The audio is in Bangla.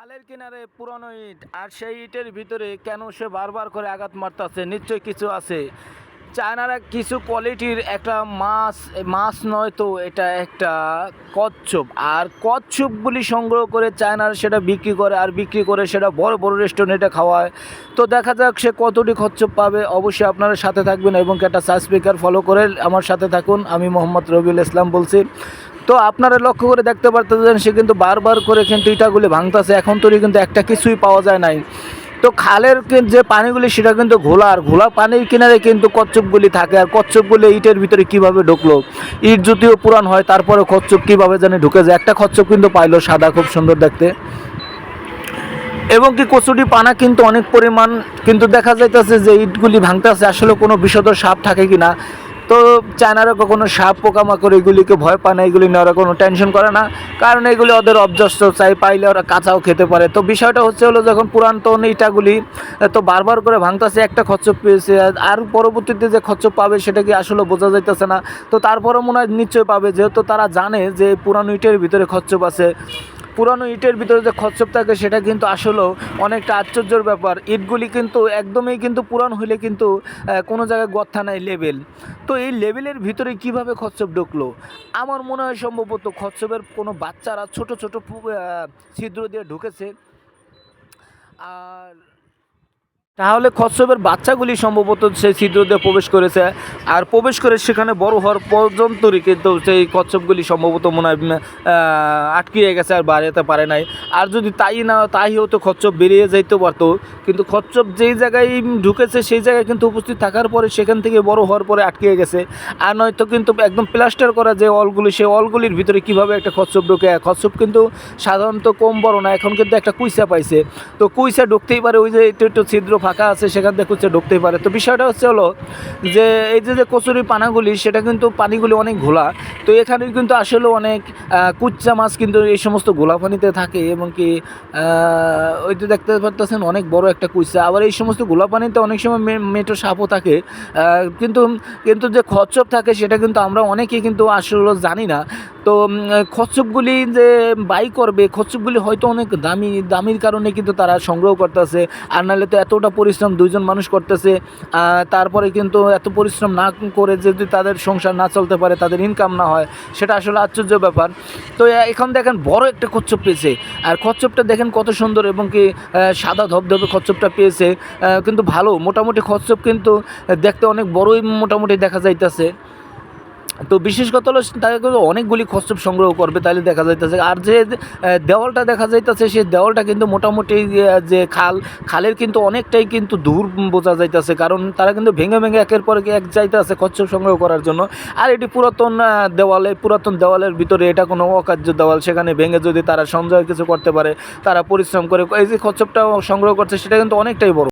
খালের কিনারে পুরনো ইট, আর সেই ইটের ভিতরে কেন সে বারবার করে আঘাত মারতেছে? নিশ্চয়ই কিছু আছে। চায়নারা কিছু কোয়ালিটির একটা মাছ মাছ নয় তো, এটা একটা কচ্ছপ। আর কচ্ছপগুলি সংগ্রহ করে চায়নার সেটা বিক্রি করে, আর বিক্রি করে সেটা বড় বড় রেস্টুরেন্টে খাওয়ায়। তো দেখা যাক সে কতটি কচ্ছপ পাবে। অবশ্যই আপনারা সাথে থাকবেন এবং একটা সাবস্পিকার ফলো করে আমার সাথে থাকুন। আমি মোহাম্মদ রবিউল ইসলাম বলছি। তো আপনারা লক্ষ্য করে দেখতে পারতেছেন, সে কিন্তু বারবার করে কিন্তু ইটাগুলি ভাঙতেছে। এখন তৈরি কিন্তু একটা কিছুই পাওয়া যায় নাই। তো খালের যে পানিগুলি, সেটা কিন্তু ঘোলা, আর ঘোলা পানির কিনারে কিন্তু কচ্ছপগুলি থাকে। আর কচ্ছপগুলি ইটের ভিতরে কীভাবে ঢুকলো? ইট যদিও পুরান হয় তারপরে কচ্ছপ কীভাবে জানি ঢুকে যায়। একটা কচ্ছপ কিন্তু পাইলো সাদা, খুব সুন্দর দেখতে। এবং কি কচুরি পানা কিন্তু অনেক পরিমাণ, কিন্তু দেখা যাইতেছে যে ইটগুলি ভাঙতেছে। আসলে কোনো বিষধর সাপ থাকে কি না তো চায়নারা কখনো সাপ, পোকামাকড় এগুলিকে ভয় পায় না, এগুলি নিয়ে ওরা কোনো টেনশন করে না। কারণ এগুলি ওদের অবজস্ত চাই পাইলে ওরা কাঁচাও খেতে পারে। তো বিষয়টা হচ্ছে হলো যখন পুরাতন ইটাগুলি তো বারবার করে ভাঙতেছে, একটা খচ্চপ পেয়েছে, আর- পরবর্তীতে যে খচ্চপ পাবে সেটা কি আসলে বোঝা যাইতেছে না। তো তারপরও মনে হয় নিশ্চয় পাবে, যেহেতু তারা জানে যে পুরানো ইটের ভিতরে খচ্চপ আছে। পুরানো ইটের ভিতরে যে খচ্ছপ থাকে, সেটা কিন্তু আসলেও অনেকটা আশ্চর্যর ব্যাপার। ইটগুলি কিন্তু একদমই কিন্তু পুরান হইলে কিন্তু কোনো জায়গায় গথা নাই লেবেল। তো এই লেবেলের ভিতরে কীভাবে খচ্ছপ ঢুকলো? আমার মনে হয় সম্ভবত খচ্ছপের কোনো বাচ্চারা ছোট ছোট ছিদ্র দিয়ে ঢুকেছে। আর তাহলে কচ্ছপের বাচ্চাগুলি সম্ভবত সেই ছিদ্র দিয়ে প্রবেশ করেছে। আর প্রবেশ করে সেখানে বড় হওয়ার পর্যন্তই কিন্তু সেই কচ্ছপগুলি সম্ভবত মনে হয় আটকিয়ে গেছে আর বাড়াতে পারে নাই। আর যদি তাই না, তাই হতো কচ্ছপ বেরিয়ে যাইতে পারতো। কিন্তু কচ্ছপ যেই জায়গায় ঢুকেছে, সেই জায়গায় কিন্তু উপস্থিত থাকার পরে সেখান থেকে বড় হওয়ার পরে আটকিয়ে গেছে। আর নয়তো কিন্তু একদম প্লাস্টার করা যে অলগুলি, সেই অলগুলির ভিতরে কীভাবে একটা কচ্ছপ ঢুকে। কচ্ছপ কিন্তু সাধারণত কম বড় না, এখন কিন্তু একটা কুইসা পাইছে। তো কুইসা ঢুকতেই পারে, ওই যে একটু একটু ছিদ্র ফাঁকা আছে সেখান থেকে কুইসা ঢুকতেই পারে। তো বিষয়টা হচ্ছে হলো যে এই যে যে কচুরি পানাগুলি সেটা কিন্তু পানিগুলি অনেক ঘোলা। তো এখানে কিন্তু আসলে অনেক কুচ্চা মাছ কিন্তু এই সমস্ত ঘোলা পানিতে থাকে এবং কি ওই যে দেখতে পারতেছেন অনেক বড় একটা কুইচা আবার এই সমস্ত ঘোলা পানিতে অনেক সময় মেটো সাপও থাকে। কিন্তু কিন্তু যে খচ্চপ থাকে সেটা কিন্তু আমরা অনেকেই কিন্তু আসলে জানি না। তো উম, কচ্ছপগুলি যে বাই করবে কচ্ছপগুলি হয়তো অনেক দামি দামির কারণে কিন্তু তারা সংগ্রহ করতেছে। আর নাহলে তো এতটা পরিশ্রম দুইজন মানুষ করতেছে তারপরে কিন্তু এত পরিশ্রম না করে যদি তাদের সংসার না চলতে পারে, তাদের ইনকাম না হয়, সেটা আসলে আশ্চর্য ব্যাপার। তো এখন দেখেন বড় একটা কচ্ছপ পেয়েছে, আর কচ্ছপটা দেখেন কত সুন্দর এবং কি সাদা ধবধবে কচ্ছপটা পেয়েছে কিন্তু ভালো, মোটামুটি কচ্ছপ কিন্তু দেখতে অনেক বড়ই মোটামুটি দেখা যাইতেছে। তো বিশেষ কথা হলো তাকে কিন্তু অনেকগুলি কচ্ছপ সংগ্রহ করবে তাহলে দেখা যাইতেছে। আর যে দেওয়ালটা দেখা যাইতেছে সেই দেওয়ালটা কিন্তু মোটামুটি যে খাল, খালের কিন্তু অনেকটাই কিন্তু দূর বোঝা যাইতেছে, কারণ তারা কিন্তু ভেঙে ভেঙে একের পর এক যাইতেছে কচ্ছপ সংগ্রহ করার জন্য। আর এটি পুরাতন দেওয়ালে, পুরাতন দেওয়ালের ভিতরে এটা কোনো অকার্য দেওয়াল, সেখানে ভেঙে যদি তারা সঞ্চয় কিছু করতে পারে, তারা পরিশ্রম করে, এই যে কচ্ছপটা সংগ্রহ করছে, সেটা কিন্তু অনেকটাই বড়।